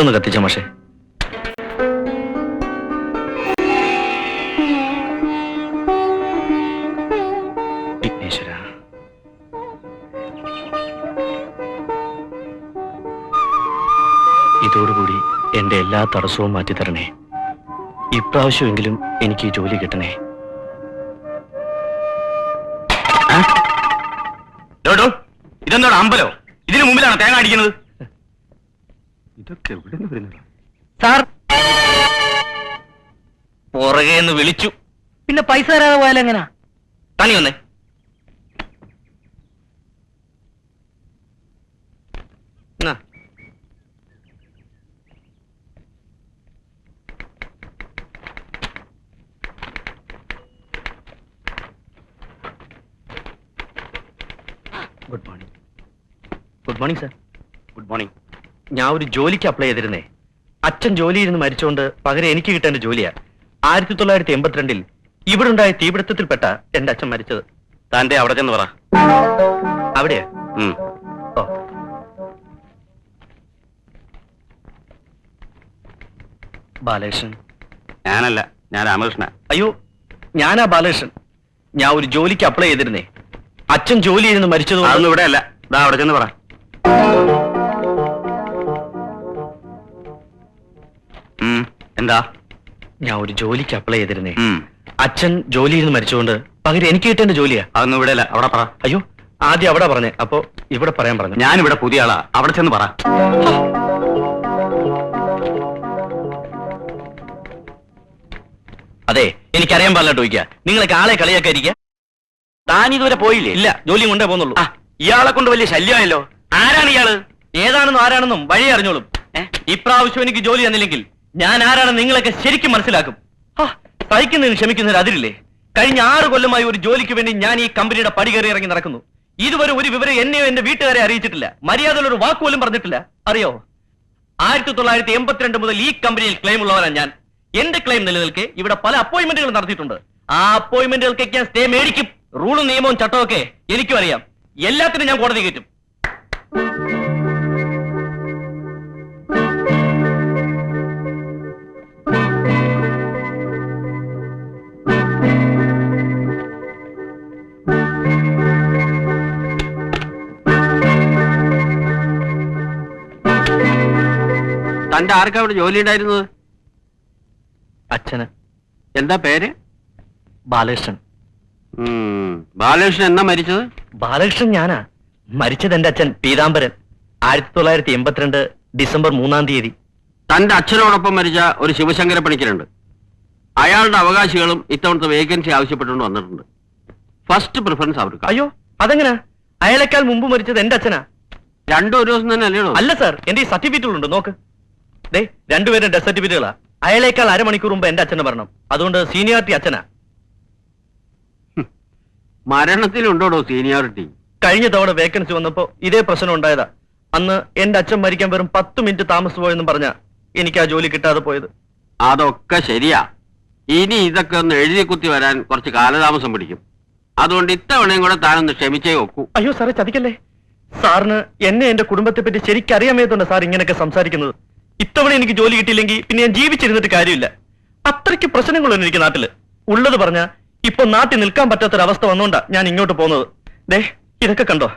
ശീലം കത്തിച്ച മാഷെ. ഇതോടുകൂടി എന്റെ എല്ലാ തടസ്സവും മാറ്റിത്തരണേ. ഇപ്രാവശ്യമെങ്കിലും എനിക്ക് ഈ ജോലി കിട്ടണേ. ഇതെന്താണ് അമ്പലോ? ഇതിനു മുമ്പിലാണ് തേങ്ങ അടിക്കുന്നത്? ഇതൊക്കെ എവിടെ നിന്ന് വരുന്നത്? സാർ. പുറകെ എന്ന് വിളിച്ചു. പിന്നെ പൈസ തരാതെ പോയാലെങ്ങനാ തനി വന്നേ. എന്നാ. Good morning good morning sir good morning ഞാൻ ഒരു ജോലിക്ക് അപ്ലൈ ചെയ്തിരുന്നേ. അച്ഛൻ ജോലിയിൽ നിന്ന് മരിച്ചുകൊണ്ട് പകരം എനിക്ക് കിട്ടേണ്ട ജോലിയാ. ആയിരത്തി തൊള്ളായിരത്തി എൺപത്തിരണ്ടിൽ ഇവിടെ ഉണ്ടായ തീപിടുത്തത്തിൽപ്പെട്ട എന്റെ അച്ഛൻ മരിച്ചത്. താന്റെ അവിടെ ചെന്ന് പറ. അവിടെയാ. ഓ. ബാലകൃഷ്ണൻ. ഞാനല്ല ഞാൻ രാമകൃഷ്ണ. അയ്യോ ഞാനാ ബാലകൃഷ്ണൻ. ഞാൻ ഒരു ജോലിക്ക് അപ്ലൈ ചെയ്തിരുന്നേ. അച്ഛൻ ജോലി ചെയ്യുന്നു മരിച്ചത് ഇവിടെ അല്ല അവിടെ ചെന്ന് പറ. എന്താ? ഞാൻ ഒരു ജോലിക്ക് അപ്ലൈ ചെയ്തിരുന്നേ. അച്ഛൻ ജോലിയിൽ നിന്ന് മരിച്ചുകൊണ്ട് പകരം എനിക്ക് കിട്ടേണ്ട ജോലിയാ. അതൊന്നും ഇവിടെ അല്ല അവിടെ പറ. അയ്യോ ആദ്യം അവിടെ പറഞ്ഞേ. അപ്പോ ഇവിടെ പറയാൻ പറഞ്ഞു. ഞാൻ ഇവിടെ പുതിയ ആളാ. അവിടെ ചെന്ന് പറ. അതെ എനിക്കറിയാൻ പാടില്ല ചോദിക്കുക നിങ്ങളൊക്കെ ആളെ കളിയാക്കാൻ ഇരിക്കുക താൻ ഇതുവരെ പോയില്ലേ? ഇല്ല. ജോലി കൊണ്ടേ പോകുന്നുള്ളൂ. ആ, ഇയാളെ കൊണ്ട് വലിയ ശല്യമായല്ലോ. ആരാണ് ഇയാൾ? ഏതാണെന്നും ആരാണെന്നും വഴി അറിഞ്ഞോളും? ഇപ്രാവശ്യം എനിക്ക് ജോലി തന്നില്ലെങ്കിൽ ഞാൻ ആരാണെന്ന് നിങ്ങളൊക്കെ ശരിക്കും മനസ്സിലാക്കും. സഹിക്കുന്നതിന് ക്ഷമിക്കുന്നതിന് അതിരില്ലേ? കഴിഞ്ഞ ആറ് കൊല്ലമായി ഒരു ജോലിക്ക് വേണ്ടി ഞാൻ ഈ കമ്പനിയുടെ പടി കയറി ഇറങ്ങി നടക്കുന്നു. ഇതുവരെ ഒരു വിവരം എന്നെയോ എന്റെ വീട്ടുകാരെ അറിയിച്ചിട്ടില്ല. മര്യാദയുള്ള ഒരു വാക്കുപോലും പറഞ്ഞിട്ടില്ല. അറിയോ? ആയിരത്തി തൊള്ളായിരത്തി എൺപത്തിരണ്ട് മുതൽ ഈ കമ്പനിയിൽ ക്ലെയിം ഉള്ളവരാണ് ഞാൻ. എന്റെ ക്ലെയിം നിലനിൽക്കെ ഇവിടെ പല അപ്പോയിന്റ്മെന്റുകൾ നടത്തിയിട്ടുണ്ട്. ആ അപ്പോയിന്റ്മെന്റുകൾക്കൊക്കെ ഞാൻ സ്റ്റേ മേടിക്കും. റൂളും നിയമവും ചട്ടവും ഒക്കെ എനിക്കും അറിയാം. എല്ലാത്തിനും ഞാൻ കോടതി കയറ്റും. തന്റെ ആർക്കാ അവിടെ ജോലി ഉണ്ടായിരുന്നത്? അച്ഛന്. എന്താ പേര്? ബാലകൃഷ്ണൻ. ബാലകൃഷ്ണൻ എന്നാ മരിച്ചത്? ബാലകൃഷ്ണൻ ഞാനാ. മരിച്ചത് എന്റെ അച്ഛൻ പീതാംബരൻ. ആയിരത്തി തൊള്ളായിരത്തി എൺപത്തിരണ്ട് ഡിസംബർ മൂന്നാം തീയതി. തന്റെ അച്ഛനോടൊപ്പം മരിച്ച ഒരു ശിവശങ്കര പണിക്കരുണ്ട്. അയാളുടെ അവകാശികളും ഇത്തവണത്തെ വേക്കൻസി ആവശ്യപ്പെട്ടുകൊണ്ട് വന്നിട്ടുണ്ട്. ഫസ്റ്റ് പ്രിഫറൻസ് അവർക്ക്. അയ്യോ അതെങ്ങനെ? അയാളെക്കാൾ മുമ്പ് മരിച്ചത് എന്റെ അച്ഛനാ. രണ്ടു ഒരു ദിവസം തന്നെ അല്ലയോ? അല്ല സാർ. എന്റെ ഈ സർട്ടിഫിക്കറ്റുകളുണ്ട് നോക്ക്. ദേ രണ്ടുപേരും ഡെത്ത് സർട്ടിഫിക്കറ്റുകളാ അയാളേക്കാൾ അരമണിക്കൂർ മുമ്പ് എന്റെ അച്ഛനെ പറഞ്ഞു അതുകൊണ്ട് സീനിയോറിറ്റി അച്ഛനാ. മരണത്തിലുണ്ടോടോ സീനിയോറിറ്റി കഴിഞ്ഞ തവണ വേക്കൻസി വന്നപ്പോ ഇതേ പ്രശ്നം ഉണ്ടായതാ. അന്ന് എന്റെ അച്ഛൻ മരിക്കാൻ വെറും പത്ത് മിനിറ്റ് താമസിച്ചു പോയെന്ന് പറഞ്ഞ എനിക്ക് ആ ജോലി കിട്ടാതെ പോയത്. അതൊക്കെ ശരിയാ. ഇനി ഇതൊക്കെ ഒന്ന് എഴുതി കുത്തി വരാൻ കുറച്ച് കാലതാമസം പിടിക്കും. അതുകൊണ്ട് ഇത്തവണയും കൂടെ താനൊന്ന് ക്ഷമിച്ചേ ഒക്കൂ. അയ്യോ സാറേ ചതിക്കല്ലേ? സാറിന് എന്നെ എന്റെ കുടുംബത്തെ പറ്റി ശരിക്കറിയാമേതുണ്ട് സാർ ഇങ്ങനെയൊക്കെ സംസാരിക്കുന്നത്. ഇത്തവണ എനിക്ക് ജോലി കിട്ടിയില്ലെങ്കിൽ പിന്നെ ഞാൻ ജീവിച്ചിരുന്നിട്ട് കാര്യമില്ല. അത്രയ്ക്ക് പ്രശ്നങ്ങളൊന്നും എനിക്ക് നാട്ടിൽ. ഉള്ളത് പറഞ്ഞ ഇപ്പൊ നാട്ടിൽ നിൽക്കാൻ പറ്റാത്തൊരവസ്ഥ വന്നോണ്ടാ ഞാൻ ഇങ്ങോട്ട് പോകുന്നത്. ദേ ഇതൊക്കെ കണ്ടോ?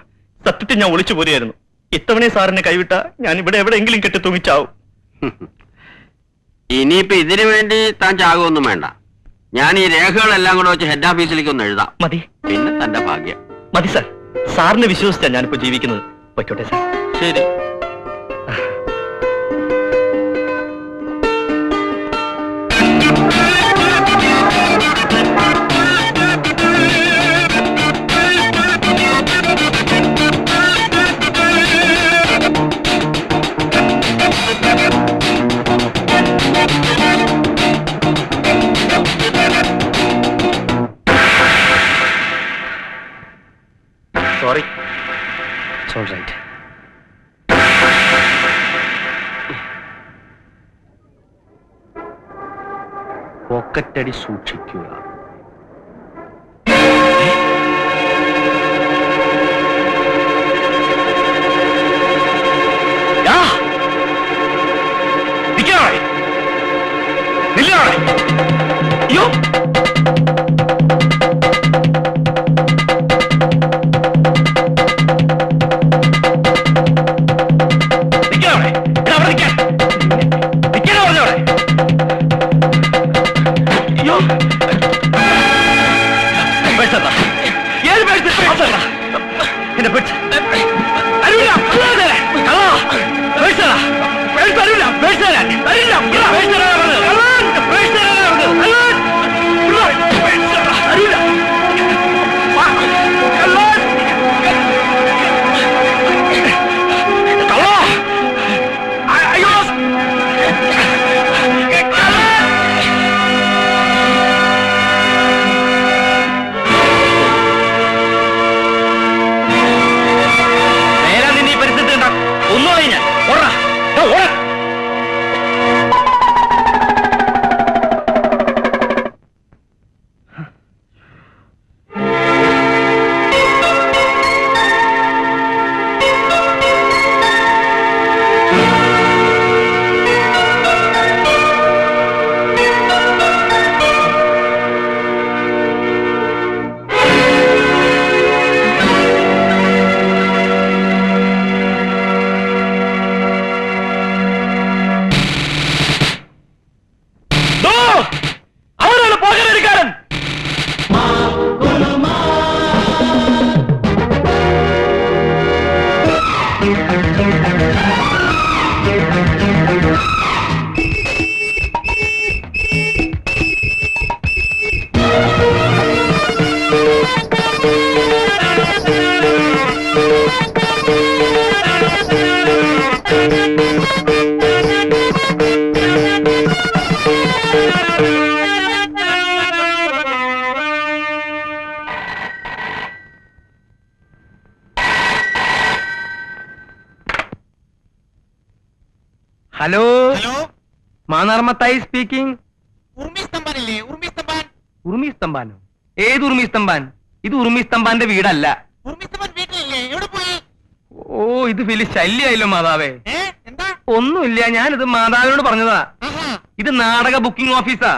സത്യത്തിൽ ഞാൻ ഒളിച്ചു പോരുകയായിരുന്നു. ഇത്തവണ സാറിനെ കൈവിട്ട ഞാൻ ഇവിടെ എവിടെയെങ്കിലും കെട്ടി തൂങ്ങിച്ചാവും. ഇനിയിപ്പോ ഇതിനു വേണ്ടി താൻ ചാകുമൊന്നും വേണ്ട. ഞാൻ ഈ രേഖകളെല്ലാം കൂടെ വെച്ച് ഹെഡ് ഓഫീസിലേക്ക് ഒന്ന് എഴുതാം. മതി. പിന്നെ തന്റെ ഭാഗ്യം. മതി സാർ. സാറിനെ വിശ്വസിച്ചാ ഞാനിപ്പോ ജീവിക്കുന്നത്. പൊയ്ക്കോട്ടെ സാർ. ശരി. പോക്കറ്റടി സൂക്ഷിക്കുക. ഹലോ ഹലോ മാനാർമത്തായി സ്പീക്കിംഗ് ഉർമി സ്തംഭാനില്ലേ ഉർമി സ്തംഭാൻ ഉറുമി സ്തംഭാനോ ഏത് ഉറുമി സ്തംഭാൻ ഇത് ഉറുമി സ്തംഭാന്റെ വീടല്ല. ഉർമി സ്തംഭാൻ വീട്ടിലില്ലേ? എവിടെ പോയി? ഓ ഇത് വലിയ ശല്യായല്ലോ മാതാവേ. എന്താ? ഒന്നുമില്ല ഞാനിത് മാതാവിനോട് പറഞ്ഞതാ. ഇത് നാടക ബുക്കിംഗ് ഓഫീസാ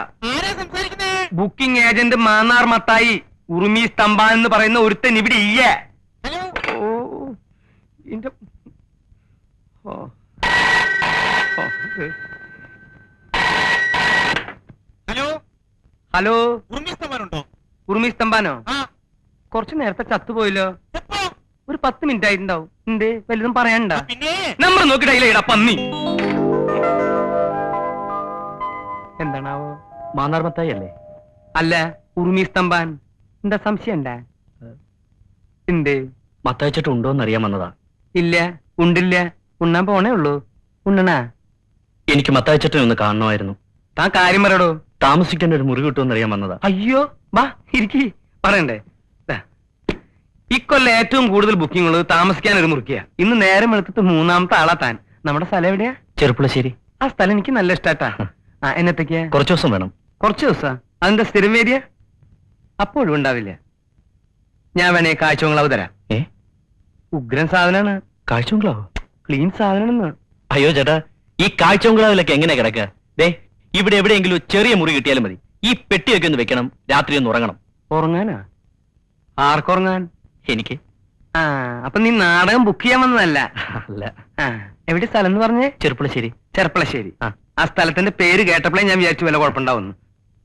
ബുക്കിംഗ് ഏജന്റ് മാന്നാർ മത്തായി ഉറുമി സ്തംഭാൻ എന്ന് പറയുന്ന ഒരുത്തൻ ഇവിടെ ഇല്ല. ഓ ഇന്റെ ഓ. ഹലോ? ഹലോ? ഉർമി സ്തംഭാൻ ഉണ്ടോ ഉറുമി സ്തംഭാനോ ആ. കുറച്ച് നേരത്തെ ചത്തുപോയല്ലോ. ഒരു പത്ത് മിനിറ്റ് ആയിട്ടുണ്ടാവും. എന്തേ? വലുതും പറയണ്ട നമ്മൾ പിന്നെ നമ്പർ നോക്കിയിട്ടില്ല പന്നി. എന്താണാവോ? മാന്നാർമത്തായി അല്ലേ അല്ല ഉറുമി സ്തംഭാൻ എന്താ? സംശയം ഉണ്ടാ എന്ത്? മത്തായിച്ചിട്ട് ഉണ്ടോ അറിയാൻ വന്നതാ. ഇല്ല ഉണ്ടില്ല. ഉണ്ണാൻ പോണേ ഉള്ളൂ. ഉണ്ണണാ? എനിക്ക് മത്തായച്ചട്ടനെ ഒന്ന് കാണണമായിരുന്നു. താൻ കാര്യം പറയടോ. താമസിക്കേണ്ട ഒരു മുറി കിട്ടുമെന്ന് അറിയാൻ വന്നതാ. അയ്യോ വാ ഇരിക്കി പറയണ്ടേ. ഇക്കൊല്ലം ഏറ്റവും കൂടുതൽ ബുക്കിംഗ് ഉള്ളത് താമസിക്കാൻ ഒരു മുറിക്കുക ഇന്ന് നേരം എടുത്തിട്ട് മൂന്നാമത്തെ ആളാ താൻ. നമ്മുടെ സ്ഥലം എവിടെയാ? ചെറുപ്പുളശ്ശേരി. ആ സ്ഥലം എനിക്ക് നല്ല ഇഷ്ടാട്ടാ. ആ എന്നത്തേക്കാ? കുറച്ചു ദിവസം വേണം. കുറച്ച് ദിവസാ? അതിന്റെ സ്ഥിരം വേദിയ അപ്പോഴും ഉണ്ടാവില്ല. ഞാൻ വേണേ കാഴ്ചവങ്ങളാവ് തരാം. ഏ? ഉഗ്രൻ സാധനമാണ് കാഴ്ചവങ്ങളാവോ? ക്ലീൻ സാധനമാണെന്ന് അയ്യോ ചേട്ടാ ഈ കാഴ്ചബംഗ്ലാവിലൊക്കെ എങ്ങനെ കിടക്കുക ദേ ഇവിടെ എവിടെയെങ്കിലും ചെറിയ മുറി കിട്ടിയാലും മതി. ഈ പെട്ടിയൊക്കെ ഒന്ന് വെക്കണം. രാത്രി ഒന്ന് ഉറങ്ങണം. ഉറങ്ങാനാ? ആർക്കുറങ്ങാൻ? എനിക്ക്. ആ അപ്പൊ നീ നാടകം ബുക്ക് ചെയ്യാൻ വന്നതല്ല? അല്ല. എവിടെ സ്ഥലം എന്ന് പറഞ്ഞേ? ചെറുപ്പളശ്ശേരി. ചെറുപ്പളശ്ശേരി. ആ. സ്ഥലത്തിന്റെ പേര് കേട്ടപ്പോഴേ ഞാൻ വിചാരിച്ചു വല്ല കുഴപ്പമുണ്ടാവുന്നു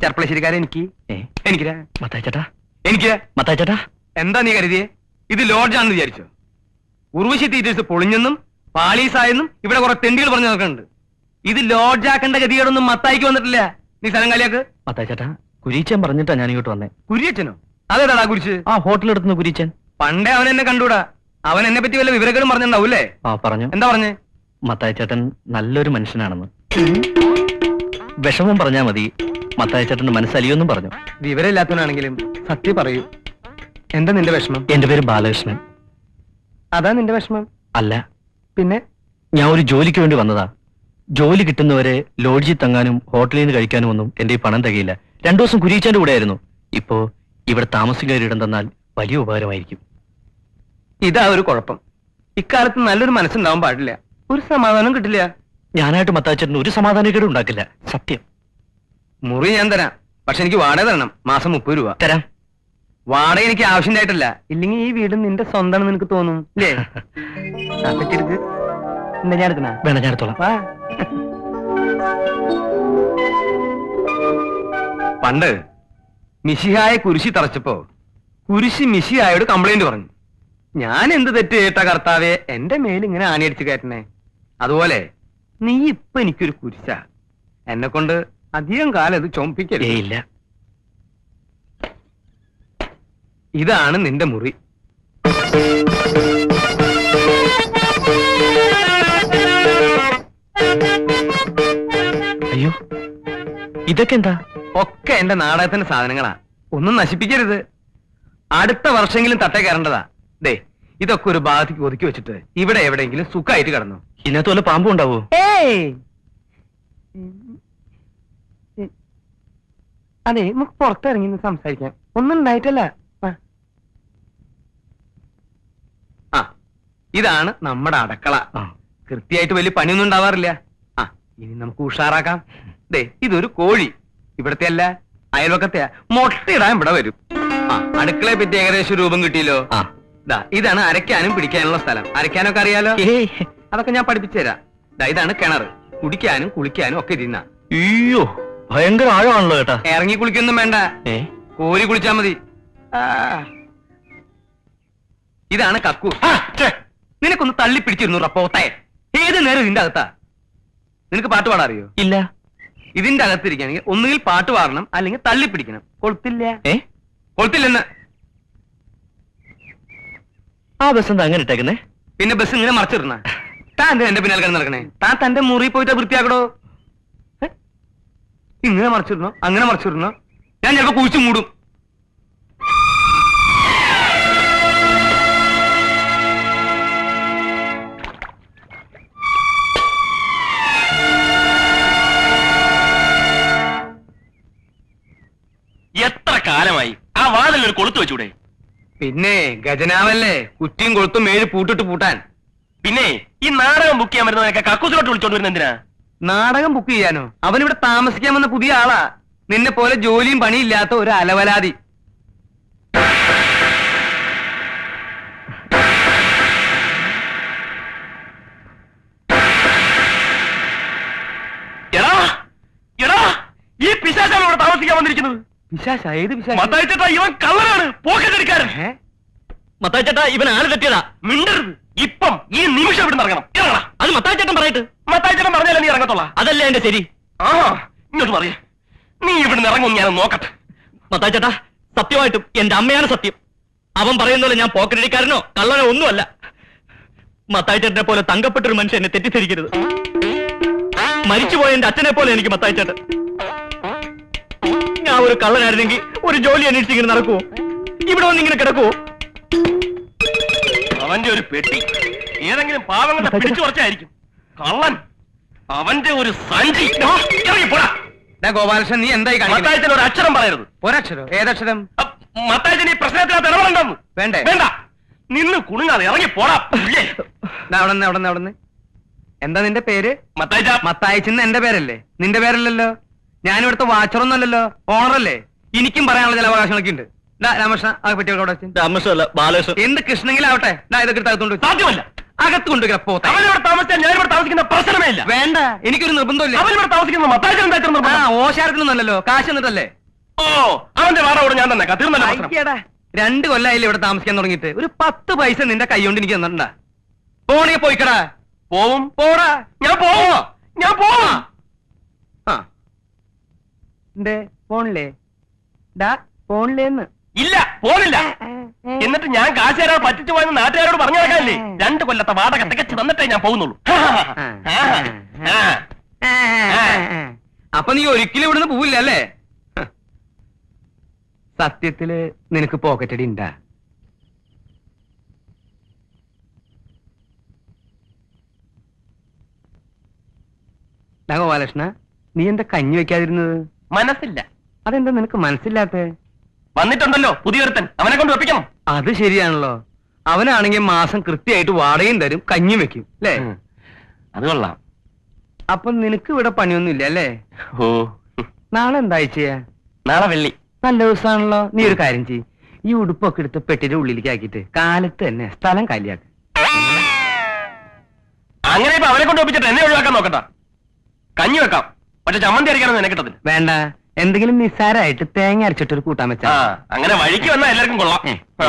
ചെറുപ്പളശ്ശേരിക്കാരെ എനിക്ക്. ഏ? എനിക്കിരാ മത്തായി ചേട്ടാ എനിക്ക് മത്തായി എന്താ നീ കരുതിയേ? ഇത് ലോഡ്ജാണെന്ന് വിചാരിച്ചോ? ഉർവശി തീറ്റേഴ്സ് പൊളിഞ്ഞെന്നും പാളീസായെന്നും ഇവിടെ കുറെ തെണ്ടികൾ പറഞ്ഞു നടക്കുന്നുണ്ട്. ഇത് ലോഡ്ജാക്കേണ്ട ഗതികേടൊന്നും മത്തായിക്ക് വന്നിട്ടില്ല. നീ സ്ഥലം കാലിയാക്ക്. മത്തായി ചേട്ടാ കുരീച്ചൻ പറഞ്ഞിട്ടാ ഞാൻ ഇങ്ങോട്ട് വന്നേ. കുരിയച്ചനോ? അതേടാ കുരിച്ച് ആ ഹോട്ടലെടുത്തുനിന്ന് കുരീച്ചൻ പണ്ടേ അവൻ എന്നെ കണ്ടൂടാ. അവൻ എന്നെ പറ്റി വല്ല വിവരങ്ങളും പറഞ്ഞിട്ടുണ്ടാവൂല്ലേ ആ പറഞ്ഞു. എന്താ പറഞ്ഞു? മത്തായി ചേട്ടൻ നല്ലൊരു മനുഷ്യനാണെന്ന്. വിഷമം പറഞ്ഞാ മതി. മത്തായി ചേട്ടന്റെ മനസ്സലിയൊന്നും പറഞ്ഞു. വിവരമില്ലാത്തവനാണെങ്കിലും സത്യം പറയൂ. എന്താ നിന്റെ വിഷമം? എന്റെ പേര് ബാലകൃഷ്ണൻ. അതാ നിന്റെ വിഷമം? അല്ല പിന്നെ? ഞാൻ ഒരു ജോലിക്ക് വേണ്ടി വന്നതാ. ജോലി കിട്ടുന്നവരെ ലോഡ്ജിൽ തങ്ങാനും ഹോട്ടലിൽ നിന്ന് കഴിക്കാനും ഒന്നും എന്റെ ഈ പണം തികയില്ല. രണ്ടു ദിവസം കുരിയിച്ചാന്റെ കൂടെ ആയിരുന്നു. ഇപ്പോ ഇവിടെ താമസിക്കാൻ ഒരിടം തന്നാൽ വലിയ ഉപകാരമായിരിക്കും. ഇതാ ഒരു കുഴപ്പം. ഇക്കാലത്ത് നല്ലൊരു മനസ്സുണ്ടാവാൻ പാടില്ല. ഒരു സമാധാനം കിട്ടില്ല. ഞാനായിട്ട് മത്താച്ചേട്ടന് ഒരു സമാധാനക്കേട് ഉണ്ടാക്കില്ല. സത്യം. മുറി ഞാൻ തരാം. പക്ഷെ എനിക്ക് വാടക തരണം. മാസം മുപ്പത് രൂപ. തരാം. വാടക എനിക്ക് ആവശ്യമായിട്ടില്ല ഇല്ലെങ്കിൽ ഈ വീട് നിന്റെ സ്വന്തം നിനക്ക് തോന്നും. ഇല്ലേ? എന്താ ഞാൻ എടുക്കണ? വേണ്ട ഞാൻ എടുത്തോളാം. പണ്ട് മിശിഹായ കുരിശി തറച്ചപ്പോ കുരിശി മിശിഹായോട് കംപ്ലൈന്റ് പറഞ്ഞു. ഞാൻ എന്ത് തെറ്റ് കേട്ട കർത്താവെ എന്റെ മേൽ ഇങ്ങനെ കയറ്റണേ? അതുപോലെ നീ ഇപ്പൊ എനിക്കൊരു കുരിശ. എന്നെ കൊണ്ട് അധികം കാലം ഇത് ചൊമ്പിക്കരുത്. ഇല്ല. ഇതാണ് നിന്റെ മുറി. ഇതൊക്കെ എന്താ? ഒക്കെ എന്റെ നാടകത്തിന്റെ സാധനങ്ങളാ. ഒന്നും നശിപ്പിക്കരുത്. അടുത്ത വർഷമെങ്കിലും തട്ടേ കയറേണ്ടതാ. ദേ ഇതൊക്കെ ഒരു ഭാഗത്തേക്ക് ഒതുക്കി വെച്ചിട്ട് ഇവിടെ എവിടെയെങ്കിലും സുഖമായിട്ട് കിടന്നു. ഇതിനകത്ത് വല്ല പാമ്പും ഉണ്ടാവോ? ഏയ്! അതെ നമുക്ക് പുറത്തിറങ്ങി നിന്ന് സംസാരിക്കാം. ഒന്നും ഉണ്ടായിട്ടല്ല. ആ. ആ ഇതാണ് നമ്മുടെ അടക്കള. കൃത്യമായിട്ട് വലിയ പണിയൊന്നും ഉണ്ടാവാറില്ല. ആ ഇനി നമുക്ക് ഉഷാറാക്കാം. ദേ ഇതൊരു കോഴി. ഇവിടത്തെ അല്ല അയൽവക്കത്തെ മൊട്ടയിടാൻ ഇവിടെ വരും. ആ അടുക്കളയെ പറ്റി ഏകദേശം രൂപം കിട്ടിയല്ലോ. ആ. ദാ ഇതാണ് അരയ്ക്കാനും പിടിക്കാനുള്ള സ്ഥലം. അരയ്ക്കാനൊക്കെ അറിയാലോ? അതൊക്കെ ഞാൻ പഠിപ്പിച്ചു തരാം. ദാ ഇതാണ് കിണർ കുടിക്കാനും കുളിക്കാനും ഒക്കെ ഇരുന്ന അയ്യോ ഭയങ്കര ആഴമാണല്ലോ കേട്ടാ ഇറങ്ങി കുളിക്കൊന്നും വേണ്ട. കോരി കുളിച്ചാ മതി. ഇതാണ് കക്കു നിനക്കൊന്ന് തള്ളി പിടിച്ചിരുന്നു റപ്പോത്തെ ഏത് നേരം ഇതിന്റെ അകത്താ? നിനക്ക് പാട്ട് പാടാറിയോ? ഇല്ല. ഇതിന്റെ അകത്തിരിക്കുകയാണെങ്കിൽ ഒന്നുകിൽ പാട്ട് പാടണം അല്ലെങ്കിൽ തള്ളി പിടിക്കണം കൊളുത്തില്ല. ഏ? കൊളുത്തില്ലെന്ന്. ആ ബസ് എന്താ അങ്ങനെ ഇട്ടേക്കുന്നേ? പിന്നെ ബസ് ഇങ്ങനെ മറച്ചിടണ. താൻ എന്താ എന്റെ പിന്നാലെ കിടന്ന് നടക്കണേ? താൻ തന്റെ മുറി പോയിട്ട് വൃത്തിയാക്കടോ? ഇങ്ങനെ മറച്ചിടണോ? അങ്ങനെ മറച്ചിടണോ? ഞാൻ ചിലപ്പോ കുഴിച്ചു മൂടും. വെച്ചൂടെ പിന്നെ ഗജനാവല്ലേ കുറ്റിയും കൊളുത്തും മേഴ് പൂട്ടിട്ട് പൂട്ടാൻ. പിന്നെ ഈ നാടകം ബുക്ക് ചെയ്യാൻ വരുന്നതൊക്കെ കക്കൂസിലോട്ട് വിളിച്ചോണ്ട് വരുന്ന എന്തിനാ? നാടകം ബുക്ക് ചെയ്യാനോ? അവനിവിടെ താമസിക്കാൻ വന്ന പുതിയ ആളാ. നിന്നെ പോലെ ജോലിയും പണിയില്ലാത്ത ഒരു അലവലാതി. വിശാശ ഏത് വിശാശ? മത്തായിച്ചേട്ടാ ഇവൻ കള്ളനാണ്. പോക്കറ്റടിക്കാരൻ ഏ? മത്തായി ഇവൻ ആൾ തെറ്റിയതാ മിണ്ടരുത്. ഇപ്പം ഈ നിമിഷം ഇവിടെ ഇറങ്ങണം. ഇറങ്ങടാ. അത് മത്തായി ചേട്ടൻ പറയട്ട്. മത്തായിച്ചേട്ടൻ പറഞ്ഞാലേ നീ ഇറങ്ങത്തോളാ അതല്ലേ എന്റെ ശരി. ആ ഇങ്ങോട്ട് പറയേ. നീ ഇവിടുന്ന് ഇറങ്ങും ഞാൻ നോക്കട്ടെ. മത്താച്ചേട്ടാ സത്യമായിട്ടും എന്റെ അമ്മയാണ് സത്യം. അവൻ പറയുന്ന പോലെ ഞാൻ പോക്കറ്റടിക്കാരനോ കള്ളനോ ഒന്നുമല്ല. മത്തായിച്ചേട്ടനെ പോലെ തങ്കപ്പെട്ടൊരു മനുഷ്യൻ എന്നെ തെറ്റിദ്ധരിക്കരുത്. മരിച്ചുപോയ എന്റെ അച്ഛനെ പോലെ എനിക്ക് മത്തായി ചേട്ടൻ ഞാൻ ഒരു കള്ളനായിരുന്നെങ്കിൽ ഒരു ജോലി അന്വേഷിച്ച് ഇങ്ങനെ നടക്കുവോ? ഇവിടെ വന്ന് ഇങ്ങനെ കിടക്കുവോ? അവന്റെ ഒരു പെട്ടി. ഏതെങ്കിലും പാവങ്ങളുടെ പിടിച്ചു കുറച്ചായിരിക്കും കള്ളൻ. അവന്റെ ഒരു സഞ്ചി. ഗോപാലകൃഷ്ണൻ നീ എന്തായി കാണിക്കുന്നത്? മത്തായച്ചൻ ഒരു അക്ഷരം പറയരുത്. ഒരക്ഷരം? ഏതക്ഷരം? മത്തായച്ചൻ ഈ പ്രശ്നത്തിനകത്ത് ഇടപെടണ്ടെന്ന്. വേണ്ടേ? വേണ്ട. നിന്ന് കുണുങ്ങാതെ ഇറങ്ങി പോടാ. അവിടുന്ന് അവിടുന്ന് അവിടുന്ന്. എന്താ നിന്റെ പേര്? മത്തായ മത്തായിച്ചെന്ന് എന്റെ പേരല്ലേ? നിന്റെ പേരല്ലല്ലോ? ഞാൻ ഇവിടുത്തെ വാച്ചറൊന്നുമല്ലല്ലോ ഓണറല്ലേ? എനിക്കും പറയാനുള്ള ചില അവകാശങ്ങളൊക്കെ ഉണ്ട്. രാമകൃഷ്ണ ആ. രാമകൃഷ്ണല്ല ബാലകൃഷ്ണൻ എന്ത് കൃഷ്ണങ്കിലാവട്ടെ ഡാ ഇതൊക്കെ. സാധ്യമല്ല. അകത്ത് പോത്ത താമസിച്ചാൽ ഞാൻ ഇവിടെ താമസിക്കുന്ന പ്രശ്നമേ ഇല്ല വേണ്ട എനിക്കൊരു നിർബന്ധമില്ല താമസിക്കുന്ന? ഓശാരത്തിനൊന്നല്ലോ കാശ് എന്നിട്ടല്ലേ ഓ അവന്റെ ഞാൻ തന്നെ തീർന്നല്ലോ രണ്ട് കൊല്ലായില്ലേ ഇവിടെ താമസിക്കാൻ തുടങ്ങിയിട്ട്. ഒരു പത്ത് പൈസ നിന്റെ കൈ കൊണ്ട് എനിക്ക് തന്നിട്ടുണ്ടാ. പോണേ പോയിക്കടാ. പോവും. പോടാ. ഞാൻ പോവാ ഞാൻ പോവും ഡാ ഇല്ല പോണില്ല എന്നിട്ട് ഞാൻ കാശ് തരാൻ പറ്റിച്ചു പോയെന്ന് നാട്ടുകാരോട് പറഞ്ഞു നടക്കാനില്ലേ? രണ്ട് കൊല്ലത്തെ വാടക തികച്ചു തന്നിട്ടേ ഞാൻ പോകുന്നുള്ളൂ. അപ്പൊ നീ ഒരിക്കലും ഇവിടുന്ന് പോവില്ല അല്ലേ. സത്യത്തിൽ നിനക്ക് പോക്കറ്റടി ഉണ്ടാ ഗോപാലകൃഷ്ണ നീ എന്താ കഞ്ഞി വെക്കാതിരുന്നത്? മനസ്സില്ല. അതെന്താ നിനക്ക് മനസ്സില്ലാത്തേ വന്നിട്ടുണ്ടല്ലോ പുതിയൊരുത്തൻ. അവനെ കൊണ്ട് വെപ്പിക്കണം അത് ശരിയാണല്ലോ. അവനാണെങ്കിൽ മാസം കൃത്യമായിട്ട് വാടകയും തരും കഞ്ഞി വെക്കും അല്ലേ? അത് കൊള്ളാം. അപ്പൊ നിനക്ക് ഇവിടെ പണിയൊന്നും ഇല്ല അല്ലേ? ഓ. നാളെ എന്താ ചെയ്യാ നാളെ വെള്ളി. നല്ല ദിവസമാണല്ലോ. നീ ഒരു കാര്യം ചെയ്യ്. ഈ ഉടുപ്പൊക്കെ എടുത്ത് പെട്ടിന്റെ ഉള്ളിലേക്ക് ആക്കിയിട്ട് കാലത്ത് തന്നെ സ്ഥലം കാലിയാക്ക്. അങ്ങനെ ഇപ്പൊ അവരെ കൊണ്ട് ഒപ്പിച്ചിട്ട് എന്നെ ഒഴിവാക്കാൻ നോക്കണ്ട. കഞ്ഞി വെക്കാം. പക്ഷെ ചമ്മന്തി അരക്കണം കിട്ടത്തില്ല. വേണ്ട. എന്തെങ്കിലും നിസ്സാരമായിട്ട് തേങ്ങ അരച്ചിട്ടൊരു കൂട്ടാൻ വെച്ചാ ആ അങ്ങനെ വഴിക്ക് വന്നാൽ എല്ലാവർക്കും കൊള്ളാം. ആ.